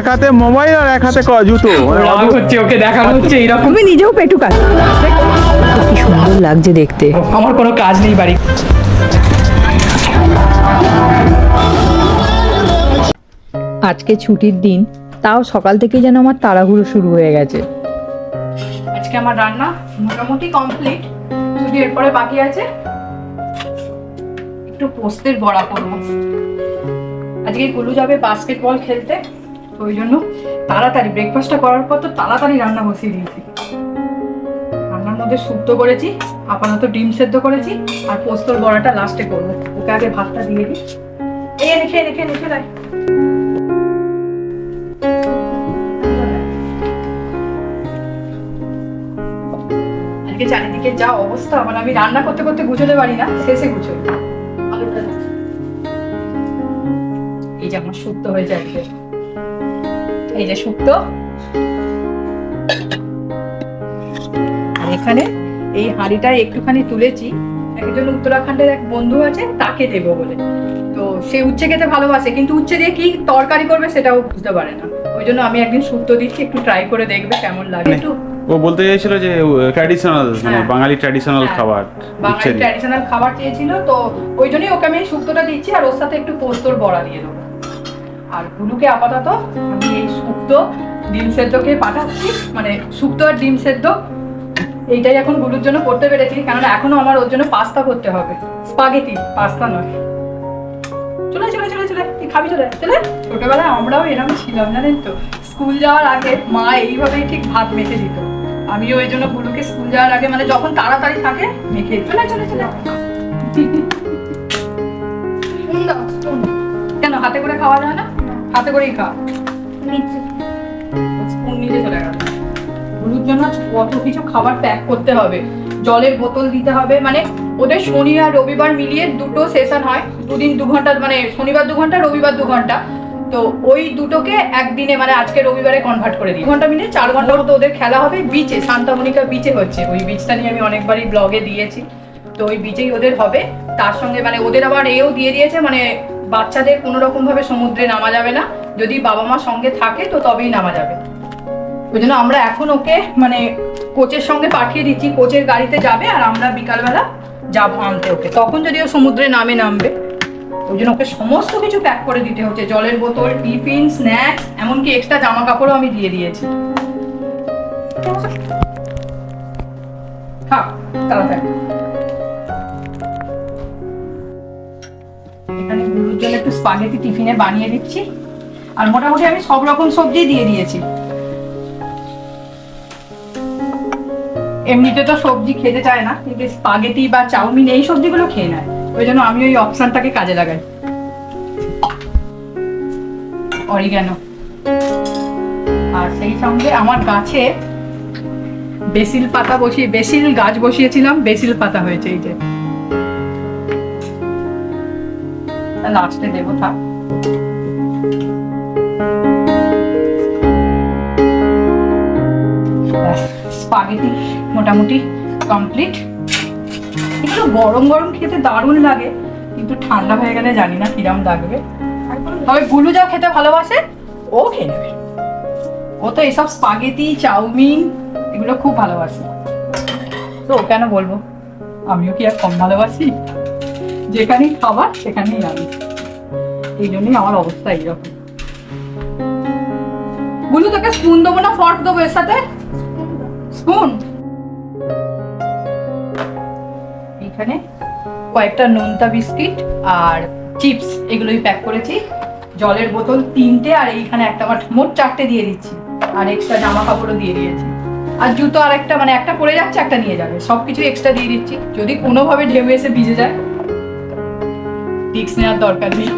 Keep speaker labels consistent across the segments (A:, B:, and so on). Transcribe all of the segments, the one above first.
A: এক হাতে মোবাইল আর এক হাতে জুতো। মানে।
B: হচ্ছে ওকে দেখানো হচ্ছে এইরকম।
C: তুমি নিজেও পেটু কাজ। কি সুন্দর লাগছে দেখতে।
B: আমার কোনো কাজ নেই বাড়ি।
C: আজকে ছুটির দিন তাও সকাল থেকেই যেন আমার তাড়াহুড়ো শুরু হয়ে গেছে।
B: আজকে আমার রান্না মোটামুটি কমপ্লিট শুধু এরপরে বাকি আছে একটু পোস্তের বড়া করব। আজকে গুলু যাবে বাস্কেটবল খেলতে। ওই জন্য তাড়াতাড়ি ব্রেকফাস্টটা করার পর তো তাড়াতাড়ি রান্না বসিয়ে দিয়েছি। রান্নার মধ্যে শুক্তো করেছি, আপাতত ডিম সেদ্ধ করেছি, আর পোস্তর বড়াটা লাস্টে করব। ওকে আগে ভাতটা দিয়ে দিই। এই রেখে রেখে রেখে দেয় আজকে চারিদিকে যা অবস্থা মানে আমি রান্না করতে করতে গুছোতে পারি না, শেষে গুছোই এই যে আমার শুক্তো হয়েছে আজকে। এই যে শুক্তো আর এখানে এই হাঁড়িটা একটুখানি তুলেছি। একজন উত্তরাখণ্ডের এক বন্ধু আছে তাকে দেবো বলে। তো সে উচ্ছে খেতে ভালোবাসে কিন্তু উচ্ছে দিয়ে কি তরকারি করবে সেটাও বুঝতে পারে না। ওই জন্য আমি একদিন শুক্তো দিচ্ছি একটু ট্রাই করে দেখবে কেমন লাগে। একটু
A: ও বলতে চাইছিল যে ট্র্যাডিশনাল মানে
B: হ্যাঁ।
A: বাঙালি ট্র্যাডিশনাল। খাবার
B: বাঙালি ট্র্যাডিশনাল খাবার চেয়েছিল তো ওই জন্যই ওকে আমি শুক্তোটা দিচ্ছি আর ওর সাথে একটু পোস্তর বড়া দিয়ে দেবো। আর গুলুকে আপাতত আমি এই শুক্তো ডিম সেদ্ধকে পাঠাচ্ছি মানে শুক্তো আর ডিম সেদ্ধ। এইটাই এখন গুলুর জন্য করতে পেরেছি কেননা এখনও আমার ওর জন্য পাস্তা করতে হবে। স্পাগেটি পাস্তা নয়। চলে চলে চলে চলে খাবি চলে চলে। ছোটবেলায় আমরাও এরকম ছিলাম জানেন তো? স্কুল যাওয়ার আগে মা এইভাবেই ঠিক ভাত মেখে দিত। আমিও ওই জন্য গুলুকে স্কুল যাওয়ার আগে মানে যখন তাড়াতাড়ি থাকে মেখে চলে চলে চলে। কেন হাতে করে খাওয়া যায় না? হাতে করেই খা। স্পুন চলে জন্য কত কিছু খাবার প্যাক করতে হবে। জলের বোতল দিতে হবে মানে ওদের শনি আর রবিবার মিলিয়ে দুটো সেশন হয়। দুদিন দু ঘণ্টা মানে শনিবার দু ঘণ্টা, রবিবার দু ঘণ্টা। তো ওই দুটোকে একদিনে মানে আজকে রবিবারে কনভার্ট করে দিই। ঘণ্টা চার ঘণ্টা মতো ওদের খেলা হবে বিচে বিচে হচ্ছে। ওই বিচটা নিয়ে আমি অনেকবারই ব্লগে দিয়েছি। তো ওই বিচেই ওদের হবে। তার সঙ্গে মানে ওদের আবার এও দিয়ে দিয়েছে মানে বাচ্চাদের কোনো রকম ভাবে সমুদ্রে নামা যাবে না। যদি বাবা মা সঙ্গে থাকে, তো তবেই নামা যাবে। ওই জন্য আমরা এখন ওকে মানে কোচের সঙ্গে পাঠিয়ে দিচ্ছি। কোচের গাড়িতে যাবে আর আমরা বিকালবেলা যাব আনতে ওকে। তখন যদি ও সমুদ্রে নামে নামবে ওই জন্য ওকে সমস্ত কিছু প্যাক করে দিতে হচ্ছে। জলের বোতল, টিফিন স্ন্যাক্স এমনকি এক্সট্রা জামা কাপড়ও আমি দিয়ে দিয়েছি। একটু স্পাগেটি টিফিনে বানিয়ে দিচ্ছি। আর মোটামুটি আমি সব রকম সবজি দিয়ে দিয়েছি। এমনিতে তো সবজি খেতে চায় না, কিন্তু স্পাগেটি বা চাউমিন এই সবজিগুলো খেয়ে নেয়। ওই জন্য আমি ওই অপশনটাকে কাজে লাগাই। অরিগ্যানো আর সেই সঙ্গে আমার গাছে বেসিল পাতা বসিয়ে, বেসিল গাছ বসিয়েছিলাম, বেসিল পাতা হয়েছে এই যে। লাস্টে দেবো, থাক। স্পাগেটি মোটামুটি কমপ্লিট একটু গরম গরম খেতে দারুণ লাগে, কিন্তু ঠান্ডা হয়ে গেলে জানি না কিরম লাগবে। তবে গুলু যা খেতে ভালোবাসে? ও খেয়ে নেবে। ও তো এইসব স্পাগেটি চাউমিন, এগুলো খুব ভালোবাসে। তো কেন বলব? আমিও কি আর কম ভালোবাসি? যেখানেই খাবার, সেখানেই আমি এই জন্যই আমার অবস্থা এইরকম। গুলু, তোকে স্পুন দেবো না ফর্ক দেবো এর সাথে? স্পুন এখানে কয়েকটা নোনতা বিস্কিট আর চিপস এগুলোই প্যাক করেছি। জলের বোতল তিনটে আর এইখানে একটা আমার মোট চারটে দিয়ে দিচ্ছি। আর এক্সট্রা জামা কাপড়ও দিয়ে দিয়েছি। আর জুতো আর একটা মানে একটা পরে যাচ্ছে, একটা নিয়ে যাবে। সব কিছু এক্সট্রা দিয়ে দিচ্ছি। যদি কোনোভাবে ঢেউ এসে ভিজে যায় রিক্স নেওয়ার দরকার নেই।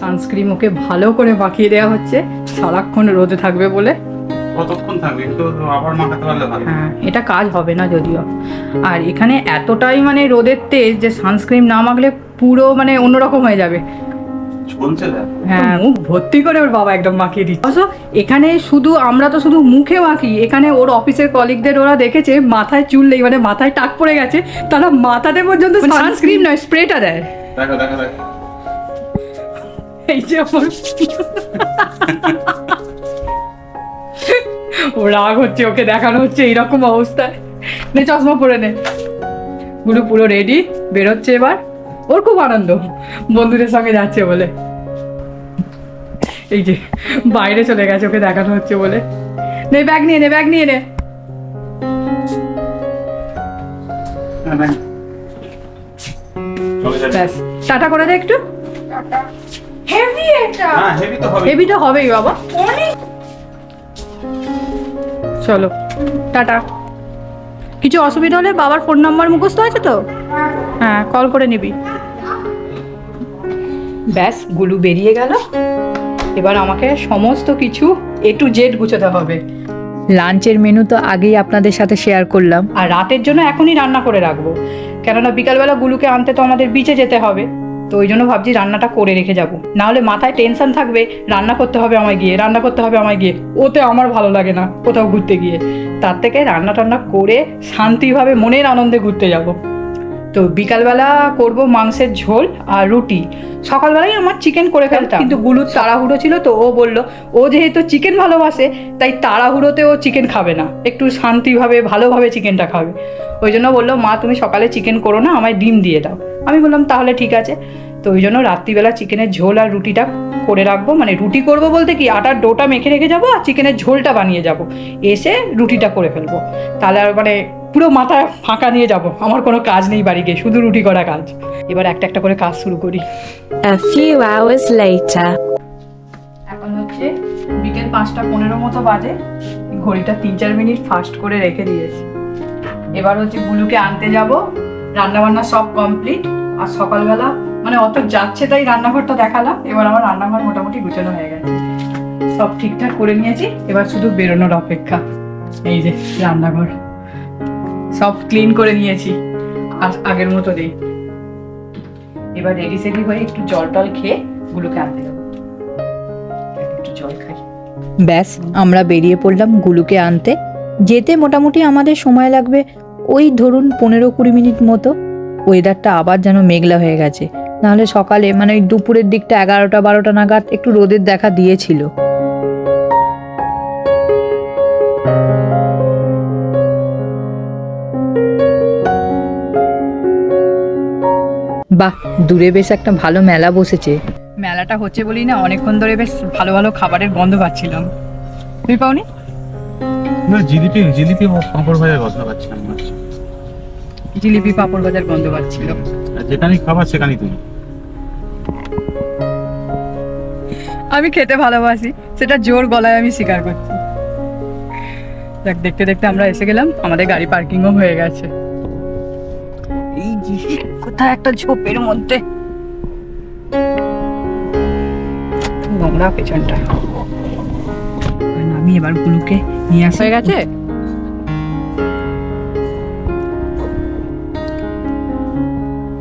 B: সানস্ক্রিন ওকে ভালো করে মাখিয়ে দেওয়া হচ্ছে। সারাক্ষণ রোদে থাকবে বলে।
A: কতক্ষণ থাকবে? একটু আবার মাখাতে পারলে ভালো।
B: হ্যাঁ এটা কাজ হবে না যদিও। আর এখানে এতটাই মানে রোদের তেজ যে সানস্ক্রিন না মাখলে পুরো মানে অন্যরকম হয়ে যাবে। হ্যাঁ মুখ ভর্তি করে ওর বাবা একদম মাখিয়ে দিচ্ছে। অবশ্য এখানে শুধু আমরা তো শুধু মুখে মাখি এখানে ওর অফিসের কলিগদের ওরা দেখেছে মাথায় চুল নেই মানে মাথায় টাক পড়ে গেছে তারা মাথাতে পর্যন্ত সানস্ক্রিন নয় স্প্রেটা দেয়।
A: দেখো দেখো দেখো।
B: এই যে আমার ও রাগ হচ্ছে ওকে দেখানো হচ্ছে এইরকম অবস্থায়। নে চশমা পরে নে। গুলো পুরো রেডি বেরোচ্ছে এবার। ওর খুব আনন্দ বন্ধুদের সঙ্গে যাচ্ছে বলে। এই যে বাইরে চলে গেছে ওকে দেখানো হচ্ছে বলে। নে ব্যাগ নিয়ে নে ব্যাগ নিয়ে নে। ব্যাস টাটা করে দে একটু। হেভি এটা।
A: হ্যাঁ হেভি তো হবে
B: হেভি তো হবেই বাবা। অনেক চলো টাটা। কিছু অসুবিধা হলে বাবার ফোন নাম্বার মুখস্থ আছে তো? হ্যাঁ কল করে নিবি। ব্যাস গুলু বেরিয়ে গেল। এবার আমাকে সমস্ত কিছু এ টু জেড গুছোতে হবে।
C: লাঞ্চের মেনু তো আগেই আপনাদের সাথে শেয়ার করলাম।
B: আর রাতের জন্য এখনই রান্না করে রাখব। কেননা বিকালবেলা গুলুকে আনতে তো আমাদের বিচে যেতে হবে। তো ওই জন্য ভাবছি রান্নাটা করে রেখে যাব। না হলে মাথায় টেনশন থাকবে, রান্না করতে হবে আমায় গিয়ে, রান্না করতে হবে আমায় গিয়ে। ওতে আমার ভালো লাগে না কোথাও ঘুরতে গিয়ে। তার থেকে রান্না টান্না করে শান্তিভাবে মনের আনন্দে ঘুরতে যাব। তো বিকালবেলা করব মাংসের ঝোল আর রুটি। সকালবেলায় আমার চিকেন করে ফেলতাম। কিন্তু গুলুর তাড়াহুড়ো ছিল তো, ও বলল, ও যেহেতু চিকেন ভালোবাসে, তাই তাড়াহুড়োতে ও চিকেন খাবে না। একটু শান্তিভাবে, ভালোভাবে চিকেনটা খাবে। ওই জন্য বলল, মা, তুমি সকালে চিকেন করো না, আমায় ডিম দিয়ে দাও। আমি বললাম তাহলে ঠিক আছে। তো ওই জন্য রাত্রিবেলা চিকেনের ঝোল আর রুটিটা করে রাখব। মানে রুটি করব বলতে কি আটার ডোটা মেখে রেখে যাব আর চিকেনের ঝোলটা বানিয়ে যাব। এসে রুটিটা করে ফেলব। তাহলে আর মানে পুরো মাথা ফাঁকা নিয়ে যাব। আমার কোনো কাজ নেই বাড়ি গিয়ে শুধু রুটি করা কাজ। এবার একটা একটা করে কাজ শুরু করি. এখন হচ্ছে বিকেল পাঁচটা পনেরো মতো বাজে। ঘড়িটা তিন চার মিনিট ফাস্ট করে রেখে দিয়েছি। এবার হচ্ছে গুলুকে আনতে যাব। রান্না বান্না সব কমপ্লিট। আর সকালবেলা মানে অত যাচ্ছে তাই রান্নাঘরটা দেখালাম, এবার আমার রান্নাঘর মোটামুটি গুছানো হয়ে গেছে। সব ঠিকঠাক করে নিয়েছি, এবার শুধু বেরোনোর অপেক্ষা, এই যে রান্নাঘর। সব ক্লিন করে নিয়েছি, আর আগের মতো নেই। এবার রেডি সেডি হয়ে একটু জল টল খেয়ে গুলুকে আনতে যাব। একটু জল খাই।
C: ব্যাস, আমরা বেরিয়ে পড়লাম গুলুকে আনতে। যেতে মোটামুটি আমাদের সময় লাগবে ওই ধরুন পনেরো কুড়ি মিনিট মতো। ওয়েদারটা আবার যেন মেঘলা হয়ে গেছে। নাহলে সকালে মানে ওই দুপুরের দিকটা এগারোটা বারোটা নাগাদ একটু রোদের দেখা দিয়েছিল। বাহ দূরে বেশ একটা ভালো মেলা বসেছে।
B: মেলাটা হচ্ছে বলি না অনেকক্ষণ ধরে বেশ ভালো ভালো খাবারের গন্ধ পাচ্ছিলাম। তুমি পাওনি?
A: না জিলিপি জিলিপি পাঁপড় ভাজা গন্ধ পাচ্ছিলাম।
B: জিলিপি পাঁপড় বাজার গন্ধ পাচ্ছিল
A: আর যেখানেই খাবার সেখানেই তুমি।
B: আমি খেতে ভালোবাসি সেটা জোর গলায় আমি স্বীকার করছি। দেখ দেখতে দেখতে আমরা এসে গেলাম আমাদের গাড়ি পার্কিংও হয়ে গেছে। এই যে কোথায় একটা ঝোপের মধ্যে? নোংরা পেছনটা। আমি এবার গুলোকে নিয়ে আসা হয়ে গেছে?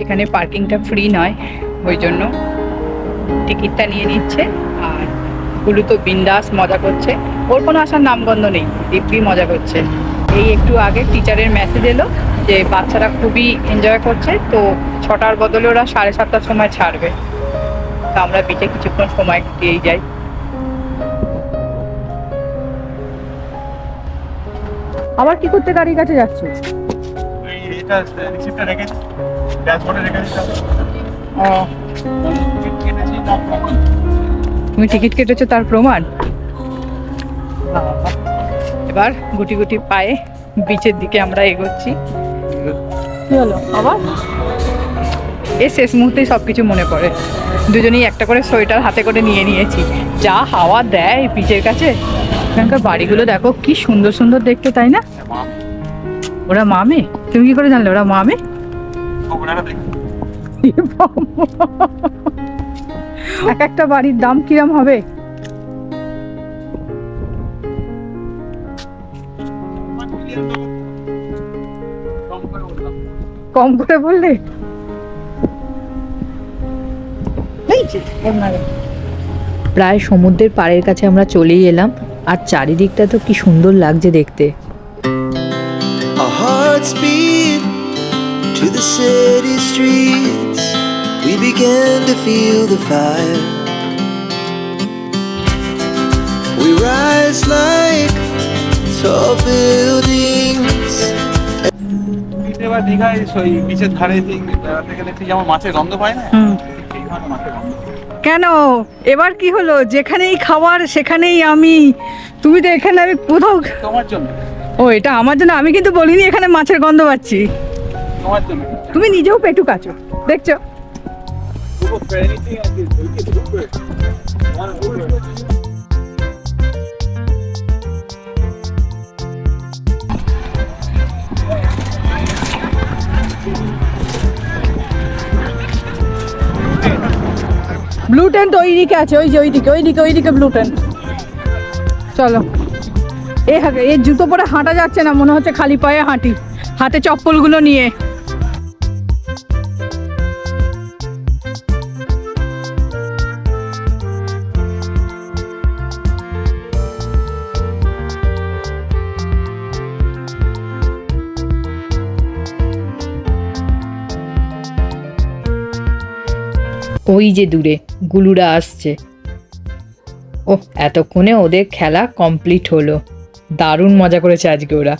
B: এখানে পার্কিংটা ফ্রি নয় ওই জন্য টিকিটটা নিয়ে নিচ্ছে আর গুলু তো বিন্দাস মজা করছে। ওর কোনো আসার নামগন্ধ নেই দিব্যি মজা করছে। এই একটু আগে টিচারের মেসেজ এলো যে বাচ্চারা খুবই এনজয় করছে তো ছটার বদলে ওরা সাড়ে সাতটার সময় ছাড়বে। তা আমরা বিচে কিছুক্ষণ সময় দিয়েই যাই। আবার কি করতে গাড়ির কাছে যাচ্ছ?
A: এই এটা রিসিপ্টটা রেখেছি
B: ও। তুমি টিকিট কেটেছো তার প্রমাণ? এবার গুটি গুটি পায়ে বিচের দিকে আমরা এগোচ্ছি। আবার? এই শেষ মুহূর্তেই সব কিছু মনে পড়ে। দুজনেই একটা করে সোয়েটার হাতে করে নিয়ে নিয়েছি। যা হাওয়া দেয় পিচের কাছে। এখানকার বাড়িগুলো দেখো, কি সুন্দর সুন্দর দেখতে, তাই না? ওরা মামে তুমি কি করে জানলে? ওরা মামে। এক একটা বাড়ির দাম কিরম হবে
A: কম করে বললাম।
B: কম করে বললে নারে।
C: প্রায় সমুদ্রের পাড়ের কাছে আমরা চলেই এলাম আর চারিদিকটা তো কি সুন্দর লাগছে দেখতে
D: city streets, we began to feel the fire. We rise like tall buildings.
A: এবার দীঘায় ওই বিচের ধারে বেড়াতে যেমন মাছের গন্ধ পায় না
B: কেন? এবার কি হলো? যেখানেই খাবার সেখানেই আমি। তুমি তো এখানে আমি কোথাও
A: তোমার জন্য।
B: ও এটা আমার জন্য আমি কিন্তু বলিনি এখানে মাছের গন্ধ পাচ্ছি। তুমি নিজেও পেটু কাছো দেখছ
A: Google for anything I did. We did Uber. One Uber.
B: Blue ওইদিকে আছে ওই যে ওইদিকে ওইদিকে ওইদিকে ব্লু টেন্ট চলো এ এর জুতো পরে হাঁটা যাচ্ছে না মনে হচ্ছে খালি পায়ে হাঁটি হাতে চপ্পলগুলো নিয়ে
C: ওই যে দূরে গুলুরা আসছে ও এতক্ষণে ওদের খেলা কমপ্লিট হলো দারুণ মজা করেছে আজকে ওরা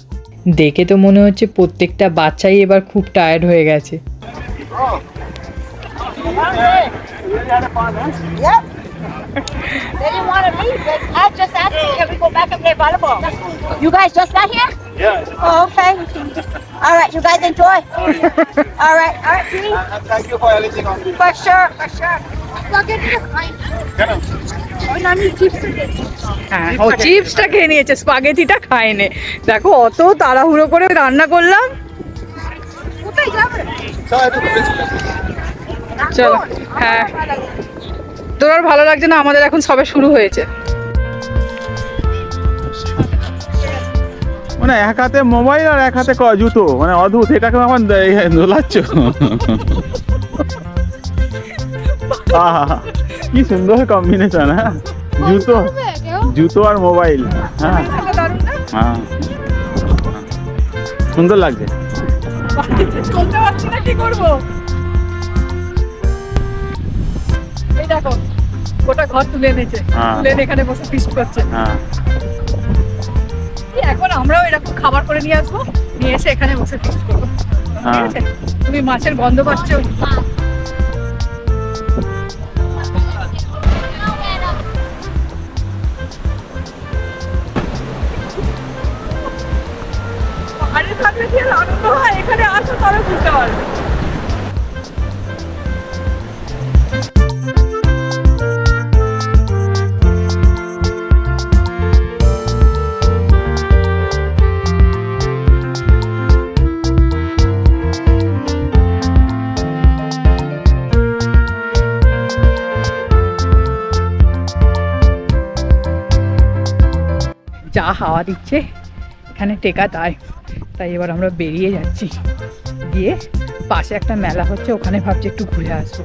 C: দেখে তো মনে হচ্ছে প্রত্যেকটা বাচ্চাই এবার খুব টায়ার্ড হয়ে গেছে
E: You guys just got here?
A: Yeah.
E: Oh, okay. All right, you guys enjoy. all right, all right, please.
A: And thank you for everything on this.
E: For sure, for sure. Oh.
B: হ্যাঁ ও চিপসটা খেয়ে নিয়েছে স্পাগেটিটা খায়নি দেখো অত তাড়াহুড়ো করে রান্না করলাম চলো হ্যাঁ তোর আর ভালো লাগছে না আমাদের এখন সবে শুরু হয়েছে
A: মানে এক হাতে মোবাইল আর এক হাতে ক- জুতো। মানে অদ্ভুত এটাকে আমার দোলাচ্ছ। কি সুন্দর কম্বিনেশন হ্যাঁ? জুতো জুতো আর মোবাইল হ্যাঁ? হ্যাঁ। সুন্দর লাগছে।
B: কি করব এই দেখো ঘর তুলে এনেছে।
A: হ্যাঁ।
B: তুলে এনে এখানে বসে ফিস্ট করছে।
A: হ্যাঁ।
B: এখন আমরাও এরকম খাবার করে নিয়ে আসব। নিয়ে এসে এখানে বসে ফিস্ট করব। ঠিক
A: হ্যাঁ।
B: আছে? তুমি মাছের গন্ধ পাচ্ছ? আনন্দ হয়? এখানে আসো তবে বুঝতে পারবে। যা হাওয়া দিচ্ছে, এখানে টেকা তাই। তাই এবার আমরা বেরিয়ে যাচ্ছি। গিয়ে পাশে একটা মেলা হচ্ছে, ওখানে ভাবছি একটু ঘুরে আসব।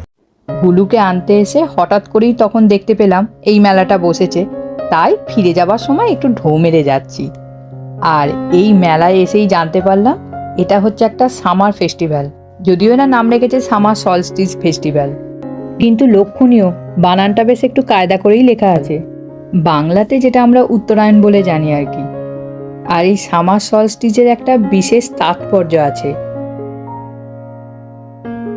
C: গুলুকে আনতে এসে হঠাৎ করেই তখন দেখতে পেলাম এই মেলাটা বসেছে। তাই ফিরে যাবার সময় একটু ঢৌ মেরে যাচ্ছি। আর এই মেলায় এসেই জানতে পারলাম, এটা হচ্ছে একটা সামার ফেস্টিভ্যাল। যদিও না নাম রেখেছে সামার সলস্টিস ফেস্টিভ্যাল। কিন্তু লক্ষণীয়, বানানটা বেশ একটু কায়দা করেই লেখা আছে। বাংলাতে যেটা আমরা উত্তরায়ণ বলে জানি আর কি। আর এই সামার সলস্টিজের একটা বিশেষ তাৎপর্য আছে।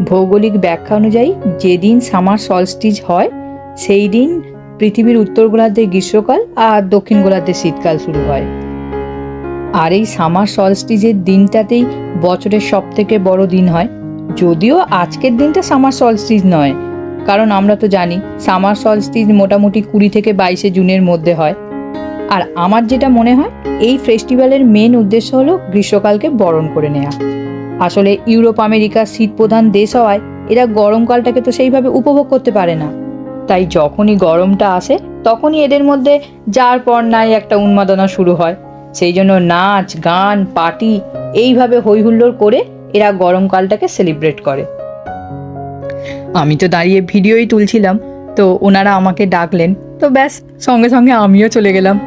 C: ভৌগোলিক ব্যাখ্যা অনুযায়ী যেদিন সামার সলস্টিজ হয়, সেই দিন পৃথিবীর উত্তর গোলার্ধে গ্রীষ্মকাল আর দক্ষিণ গোলার্ধে শীতকাল শুরু হয়। আর এই সামার সলস্টিজের দিনটাতেই বছরের সব থেকে বড় দিন হয়। যদিও আজকের দিনটা সামার সলস্টিজ নয় কারণ আমরা তো জানি সামার সলস্টিজ মোটামুটি কুড়ি থেকে বাইশে জুনের মধ্যে হয়। আর আমার যেটা মনে হয়, এই ফেস্টিভ্যালের মেন উদ্দেশ্য হলো গ্রীষ্মকালকে বরণ করে নেওয়া আসলে ইউরোপ, আমেরিকা শীত প্রধান দেশ হওয়ায় এরা গরমকালটাকে তো সেইভাবে উপভোগ করতে পারে না। তাই যখনই গরমটা আসে, তখনই এদের মধ্যে যার পর নাই একটা উন্মাদনা শুরু হয়। সেই জন্য নাচ, গান, পার্টি, এইভাবে হইহুল্লোড় করে এরা গরমকালটাকে সেলিব্রেট করে। আমি তো দাঁড়িয়ে ভিডিওই তুলছিলাম, তো ওনারা আমাকে ডাকলেন, তো ব্যাস, সঙ্গে সঙ্গে আমিও চলে গেলাম।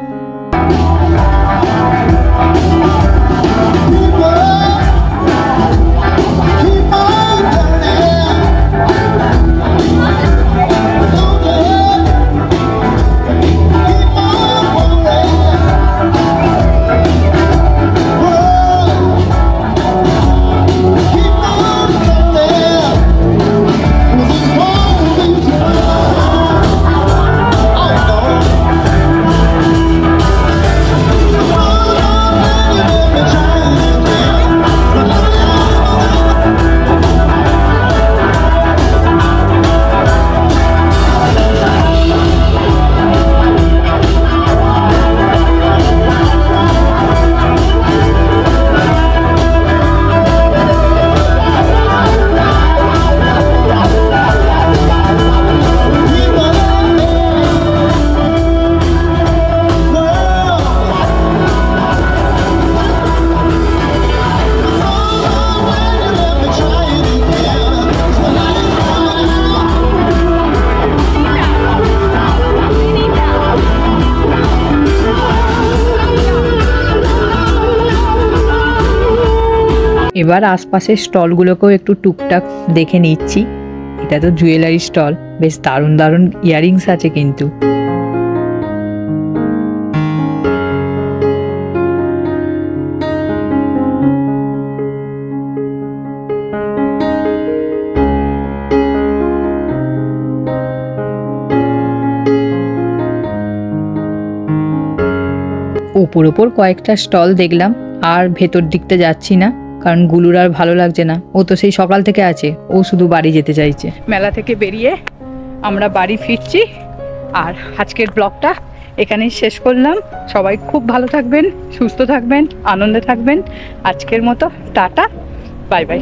C: এবার আশপাশের স্টলগুলোকেও একটু টুকটাক দেখে নিচ্ছি। এটা তো জুয়েলারি স্টল। বেশ দারুণ দারুণ ইয়াররিংস আছে কিন্তু। ওপর ওপর কয়েকটা স্টল দেখলাম, আর ভেতর দিকটা যাচ্ছি না। কারণ গুলুর আর ভালো লাগছে না। ও তো সেই সকাল থেকে আছে। ও শুধু বাড়ি যেতে চাইছে।
B: মেলা থেকে বেরিয়ে আমরা বাড়ি ফিরছি আর আজকের ব্লগটা এখানেই শেষ করলাম। সবাই খুব ভালো থাকবেন, সুস্থ থাকবেন, আনন্দে থাকবেন। আজকের মতো টাটা, বাই বাই।